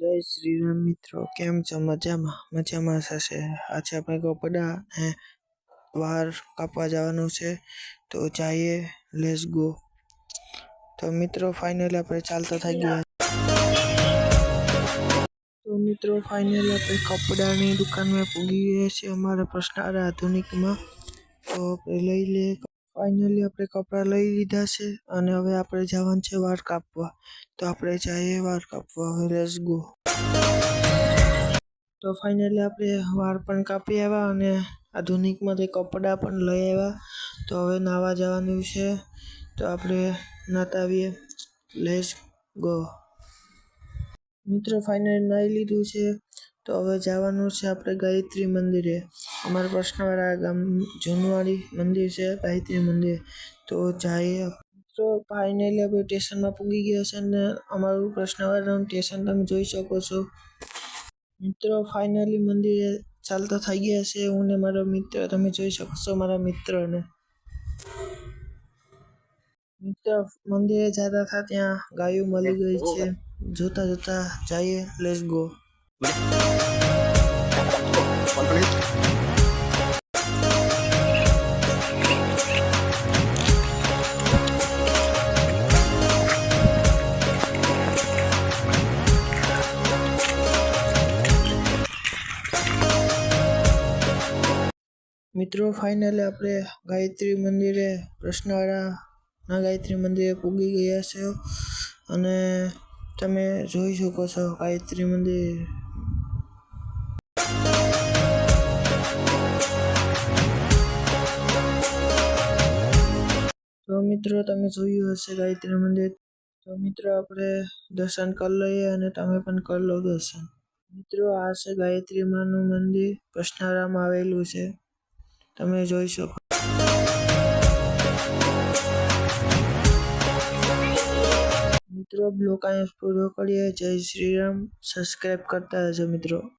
જય શ્રી રામ મિત્રો, કેમ છો? મજામાં મજામાં થશે આજે આપણે કપડા ને વાર કાપવા જવાનું છે, તો જઈએ લેસ ગો તો મિત્રો ફાઇનલી આપણે ચાલતા થઈ ગયા. તો મિત્રો ફાઇનલી આપણે કપડાની દુકાનમાં પૂગી ગયા છીએ. અમારા પ્રશ્ન આધુનિકમાં. તો આપણે લઈ લઈએ ફાઇનલી આપણે કપડાં લઈ લીધા છે અને હવે આપણે જવાનું છે વાળ કાપવા. તો આપણે જઈએ વાળ કાપવા. હવે લેટ્સ ગો તો ફાઇનલી આપણે વાળ પણ કાપી આવ્યા અને આધુનિકમાંથી કપડાં પણ લઈ આવ્યા. તો હવે નાવા જવાનું છે. તો આપણે નાતાવીએ. લેસ ગો મિત્રો ફાઇનલી નાહી લીધું છે. તો હવે જવાનું છે આપણે ગાયત્રી મંદિરે. અમારા પ્રશ્નવાળા ગામ જૂનવાડી મંદિર છે, ગાયત્રી મંદિર. તો જઈએ તો ફાઇનલી આપણે સ્ટેશનમાં પૂગી ગયા છે ને અમારું પ્રશ્નવાળાનું સ્ટેશન તમે જોઈ શકો છો. મિત્રો ફાઇનલી મંદિરે ચાલતા થઈ ગયા છે. હું ને મારો મિત્ર, તમે જોઈ શકો છો મારા મિત્રને. મિત્ર, મંદિરે જતા હતા ત્યાં ગાયો મળી ગઈ છે. જોતા જોતા જઈએ લેટ્સ ગો મિત્રો ફાઇનલી આપણે ગાયત્રી મંદિરે કૃષ્ણવાળાના ગાયત્રી મંદિરે પૂગી ગયા છે. અને તમે જોઈ શકો છો ગાયત્રી મંદિર મિત્રો, તમે જોયું હશે ગાયત્રી મંદિર. તો મિત્રો, આપણે દર્શન કરી લઈએ અને તમે પણ કરી લો દર્શન. મિત્રો, આ છે ગાયત્રી માનું મંદિર. કૃષ્ણારામ આવેલું છે. તમે જોઈ શકો મિત્રો, બ્લોક અહીંયા પૂરો કરીએ. જય શ્રી રામ. સબસ્ક્રાઈબ કરતા હશે મિત્રો.